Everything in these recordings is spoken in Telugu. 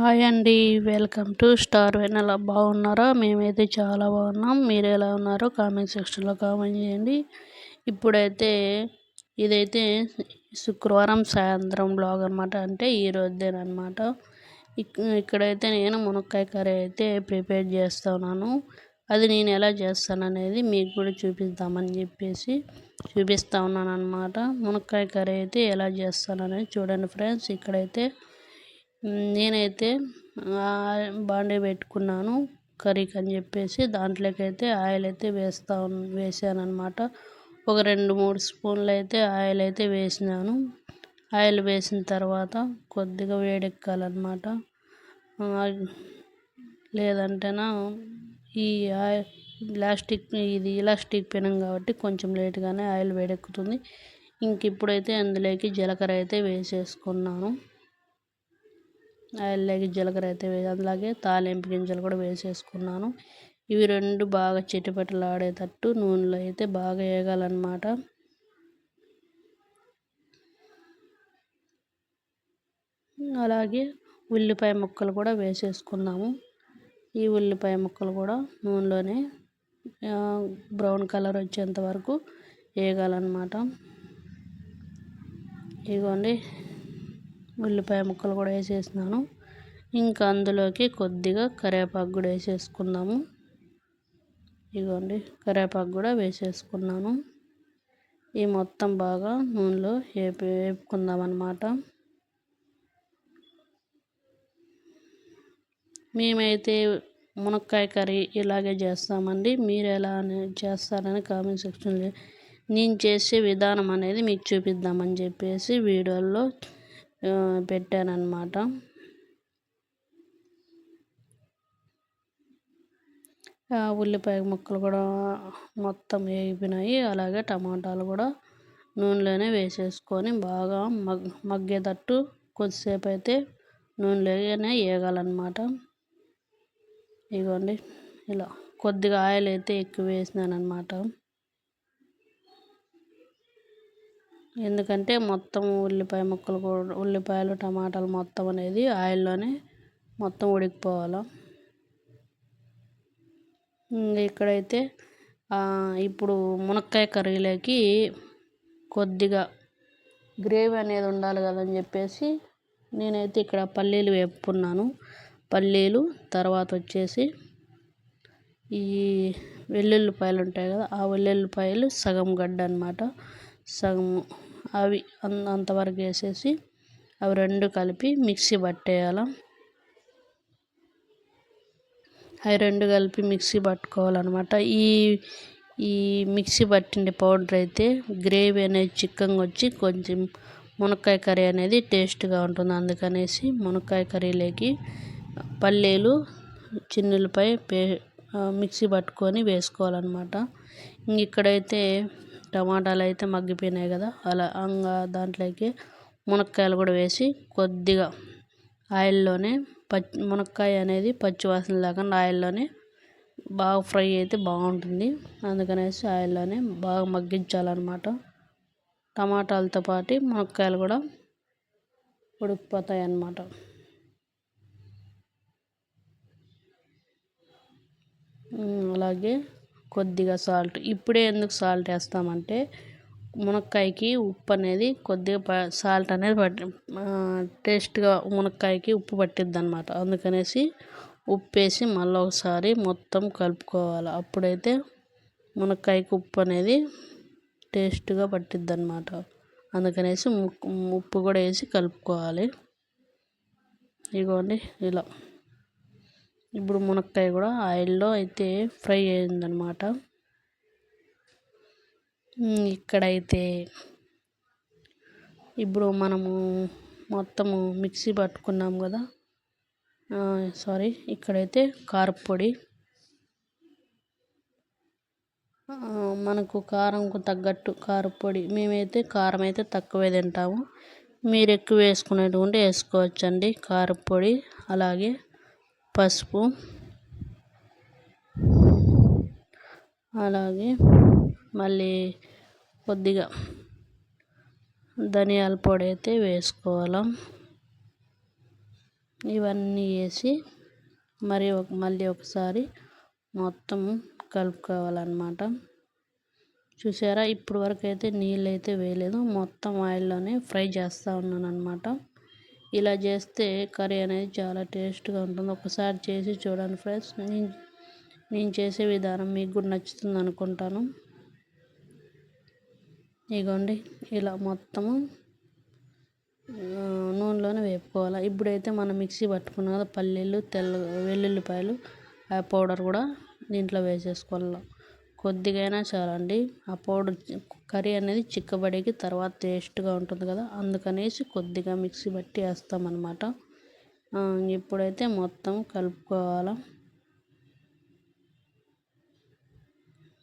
హాయ్ అండి వెల్కమ్ టు స్టార్ వెనల్ బాగున్నారా? మేమైతే చాలా బాగున్నాం. మీరు ఎలా ఉన్నారో? కామెంట్ సెక్షన్లో కామెంట్ చేయండి. ఇప్పుడైతే ఇదైతే శుక్రవారం సాయంత్రం బ్లాగ్ అనమాట అంటే ఈ రోజుదేనమాట ఇక్కడైతే నేను మునక్కాయ కర్రీ అయితే ప్రిపేర్ చేస్తున్నాను అది నేను ఎలా చేస్తాను అనేది మీకు కూడా చూపిద్దామని చెప్పేసి చూపిస్తా ఉన్నాను అనమాట మునక్కాయ కర్రీ అయితే ఎలా చేస్తాను అనేది చూడండి ఫ్రెండ్స్. ఇక్కడైతే నేనైతే బాండీ పెట్టుకున్నాను కర్రీకి అని చెప్పేసి దాంట్లోకి అయితే ఆయిల్ అయితే వేస్తా వేసాను అనమాట ఒక రెండు మూడు స్పూన్లు అయితే ఆయిల్ అయితే వేసినాను. ఆయిల్ వేసిన తర్వాత కొద్దిగా వేడెక్కాలన్నమాట. లేదంటేనా ఈ ఆయిల్ ప్లాస్టిక్ ఇది ఇలాస్టిక్ పెనం కాబట్టి కొంచెం లేట్గానే ఆయిల్ వేడెక్కుతుంది. ఇంక ఇప్పుడైతే అందులోకి జీలకర్ర అయితే వేసేసుకున్నాను. అలాగే జీలకర్ర అయితే అలాగే తాలింపు గింజలు కూడా వేసేసుకున్నాను. ఇవి రెండు బాగా చిటపటలాడేటట్టు నూనెలో అయితే బాగా వేగాలన్నమాట. అలాగే ఉల్లిపాయ ముక్కలు కూడా వేసేసుకున్నాము ఈ ఉల్లిపాయ ముక్కలు కూడా నూనెలోనే బ్రౌన్ కలర్ వచ్చేంత వరకు వేగాలన్నమాట. ఇదిగోండి. ఉల్లిపాయ ముక్కలు కూడా వేసేసినాను. ఇంకా అందులోకి కొద్దిగా కరివేపాకు కూడా వేసేసుకుందాము. ఇదిగోండి కరివేపాకు కూడా వేసేసుకున్నాను. ఈ మొత్తం బాగా నూనెలో వేపి వేపుకుందాం అన్నమాట. మేమైతే మునక్కాయ కర్రీ ఇలాగే చేస్తామండి. మీరు ఎలా చేస్తారని కామెంట్ సెక్షన్లో నేను చేసే విధానం అనేది మీకు చూపిద్దామని చెప్పేసి వీడియోలో పెట్టానమాట ఉల్లిపాయ ముక్కలు కూడా మొత్తం వేగిపోయినాయి. అలాగే టమాటాలు కూడా నూనెలోనే వేసేసుకొని బాగా మగ్ మగ్గేటట్టు కొద్దిసేపు అయితే నూనెలోనే వేయగలనమాట ఇగోండి ఇలా కొద్దిగా ఆయిల్ అయితే ఎక్కువ వేసినాను అనమాట ఎందుకంటే మొత్తం ఉల్లిపాయ ముక్కలు కూడా ఉల్లిపాయలు టమాటాలు మొత్తం అనేది ఆయిల్లోనే మొత్తం ఉడికిపోవాలి. ఇక్కడైతే ఇప్పుడు మునక్కాయ కర్రీలోకి కొద్దిగా గ్రేవీ అనేది ఉండాలి కదని చెప్పేసి నేనైతే ఇక్కడ పల్లీలు వేపుకున్నాను పల్లీలు తర్వాత వచ్చేసి ఈ వెల్లుల్లిపాయలు ఉంటాయి కదా ఆ వెల్లుల్లిపాయలు సగం గడ్డ అనమాట సగం అవి అంతవరకు వేసేసి అవి రెండు కలిపి మిక్సీ పట్టేయాల. అవి రెండు కలిపి మిక్సీ పట్టుకోవాలన్నమాట. ఈ ఈ మిక్సీ పట్టిన పౌడర్ అయితే గ్రేవీ అనేది చిక్కగా వచ్చి కొంచెం మునక్కాయ కర్రీ అనేది టేస్ట్గా ఉంటుంది. అందుకనేసి మునక్కాయ కర్రీలోకి పల్లీలు చిన్నులపై పే మిక్సీ పట్టుకొని వేసుకోవాలన్నమాట. ఇక్కడైతే టమాటాలు అయితే మగ్గిపోయినాయి కదా అలా ఇంకా దాంట్లోకి మునక్కాయలు కూడా వేసి కొద్దిగా ఆయిల్లోనే పచ్చి మునక్కాయ అనేది పచ్చి వాసన లేకుండా ఆయిల్లోనే బాగా ఫ్రై అయితే బాగుంటుంది. అందుకనేసి ఆయిల్లోనే బాగా మగ్గించాలన్నమాట. టమాటాలతో పాటు మునక్కాయలు కూడా ఉడికిపోతాయి అన్నమాట అలాగే కొద్దిగా సాల్ట్. ఇప్పుడే ఎందుకు సాల్ట్ వేస్తామంటే మునక్కాయకి ఉప్పు అనేది కొద్దిగా సాల్ట్ అనేది పట్టి టేస్ట్గా మునక్కాయకి ఉప్పు పట్టిద్ది అనమాట అందుకనేసి ఉప్పు వేసి మళ్ళీ ఒకసారి మొత్తం కలుపుకోవాలి. అప్పుడైతే మునక్కాయకి ఉప్పు అనేది టేస్ట్గా పట్టిద్ది అనమాట అందుకనేసి ఉప్పు కూడా వేసి కలుపుకోవాలి. ఇదిగోండి ఇలా. ఇప్పుడు మునక్కాయ కూడా ఆయిల్లో అయితే ఫ్రై అయిందనమాట ఇక్కడైతే ఇప్పుడు మనము మొత్తము మిక్సీ పట్టుకున్నాం కదా. సారీ ఇక్కడైతే కారపొడి మనకు కారంకు తగ్గట్టు కారపొడి మేమైతే కారం అయితే తక్కువే తింటాము. మీరు ఎక్కువ వేసుకునేటువంటి వేసుకోవచ్చండి కారపొడి అలాగే పసుపు. అలాగే మళ్ళీ కొద్దిగా ధనియాల పొడి అయితే వేసుకోవాలి. ఇవన్నీ వేసి మరి ఒక మళ్ళీ ఒకసారి మొత్తం కలుపుకోవాలన్నమాట. చూసారా? ఇప్పుడు వరకు అయితే నీళ్ళు అయితే వేయలేదు. మొత్తం ఆయిల్లోనే ఫ్రై చేస్తూ ఉన్నాను అనమాట ఇలా చేస్తే కర్రీ అనేది చాలా టేస్ట్గా ఉంటుంది. ఒకసారి చేసి చూడండి ఫ్రెండ్స్. నేను నేను చేసే విధానం మీకు కూడా నచ్చుతుంది అనుకుంటాను. ఇగోండి ఇలా మొత్తము నూనెలోనే వేపుకోవాలి. ఇప్పుడైతే మనం మిక్సీ పట్టుకున్న కదా పల్లీలు తెల్ల వెల్లుల్లిపాయలు ఆ పౌడర్ కూడా దీంట్లో వేసేసుకోవాలి. కొద్దిగా అయినా చాలండి. ఆ పౌడర్ కర్రీ అనేది చిక్కబడికి తర్వాత టేస్ట్గా ఉంటుంది కదా అందుకనేసి కొద్దిగా మిక్సీ బట్టి వేస్తామన్నమాట ఇప్పుడైతే మొత్తం కలుపుకోవాలి.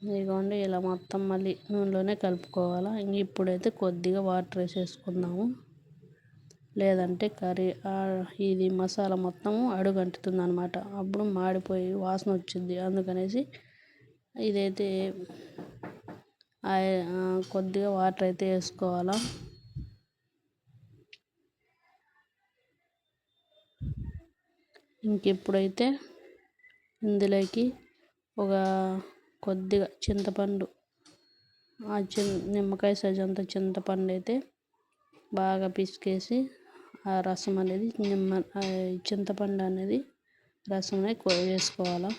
ఇదిగోండి ఇలా మొత్తం మళ్ళీ నూనెలోనే కలుపుకోవాలి. ఇప్పుడైతే కొద్దిగా వాటర్ వేసేసుకుందాము. లేదంటే కర్రీ ఇది మసాలా మొత్తము అడుగంటుతుంది అనమాట అప్పుడు మాడిపోయి వాసన వచ్చింది అందుకనేసి ఇదైతే కొద్దిగా వాటర్ అయితే వేసుకోవాలా. ఇంకెప్పుడైతే ఇందులోకి ఒక కొద్దిగా చింతపండు ఆ చి నిమ్మకాయ సైజ్ అంత చింతపండు అయితే బాగా పిసికేసి ఆ రసం అనేది నిమ్మ చింతపండు అనేది రసం అనేది వేసుకోవాలి.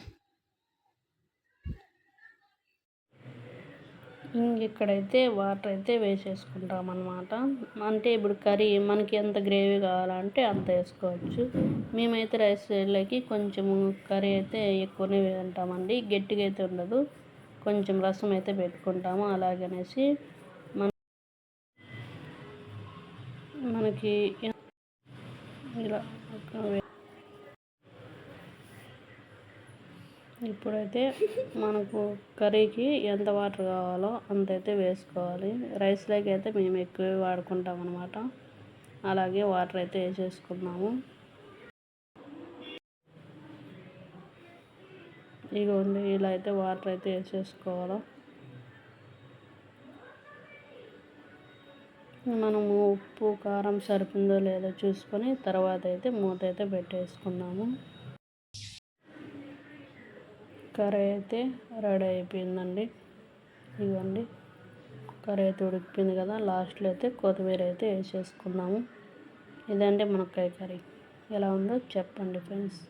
ఇక్కడైతే వాటర్ అయితే వేసేసుకుంటాం అనమాట అంటే ఇప్పుడు కర్రీ మనకి ఎంత గ్రేవీ కావాలంటే అంత వేసుకోవచ్చు. మేమైతే రైస్లోకి కొంచెం కర్రీ అయితే ఎక్కువనే తింటామండి గట్టిగా అయితే ఉండదు. కొంచెం రసం అయితే పెట్టుకుంటాము. అలాగనేసి మన మనకి ఇలా ఇప్పుడైతే మనకు కర్రీకి ఎంత వాటర్ కావాలో అంత అయితే వేసుకోవాలి రైస్లోకి అయితే మేము ఎక్కువే వాడుకుంటాం అనమాట అలాగే వాటర్ అయితే వేసేసుకున్నాము ఇగోండి ఇలా అయితే వాటర్ అయితే వేసేసుకోవాలి. మనము ఉప్పు కారం సరిపోందో లేదో చూసుకొని తర్వాత అయితే మూత అయితే పెట్టేసుకున్నాము కర్రీ అయితే రెడీ అయిపోయిందండి. ఇవ్వండి. కర్రీ అయితే ఉడికిపోయింది కదా లాస్ట్లో అయితే కొత్తిమీర అయితే వేసేసుకున్నాము. ఇదండి మునక్కాయ కర్రీ. ఎలా ఉందో చెప్పండి ఫ్రెండ్స్.